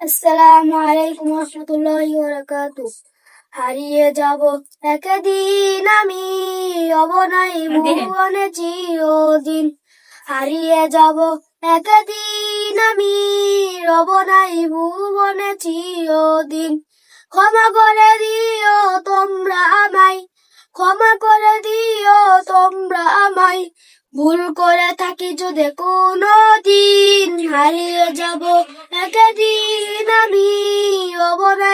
আসসালামু আলাইকুম রহমতুল্লাহি বারাকাতু হারিয়ে যাব একদিন আমি অবনাই ভুবনে চিরদিন। হারিয়ে যাব একদিন আমি অবনাই ভুবনে চিরদিন। ক্ষমা করে দিও তোমরা আমায় ক্ষমা করে দিও তোমরা আমায়। ভুল করে থাকি যদি কোনো দিন হারিয়ে যাব একদিন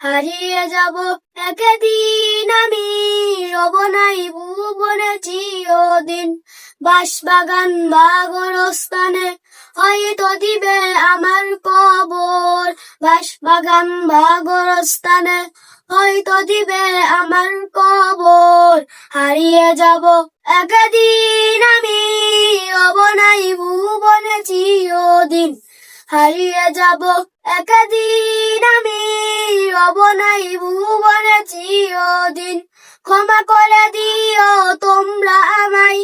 হারিয়ে যাব একদিন আমি অবনাই ভুবনে চিরদিন। বাঁশবাগান বা গোরস্থানে হয়তো দিবে আমার কবর। বাঁশবাগান বা গোরস্থানে হয়তো দিবে আমার কবর। হারিয়ে যাব একদিন আমি, রব নাই ভুবনে চিরদিন। হারিয়ে যাব একদিন অবনাই ভুবনে চিরদিন। ক্ষমা করে দিও তোমরা আমাই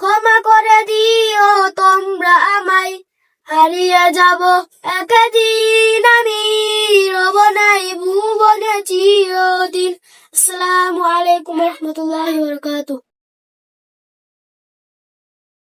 ক্ষমা করে দিও তোমরা আমাই হারিয়ে যাব একদিন আমি অবনাই ভুবনে চিরদিন। আসসালামু আলাইকুম রহমতুল্লাহি বারাকাতুহু।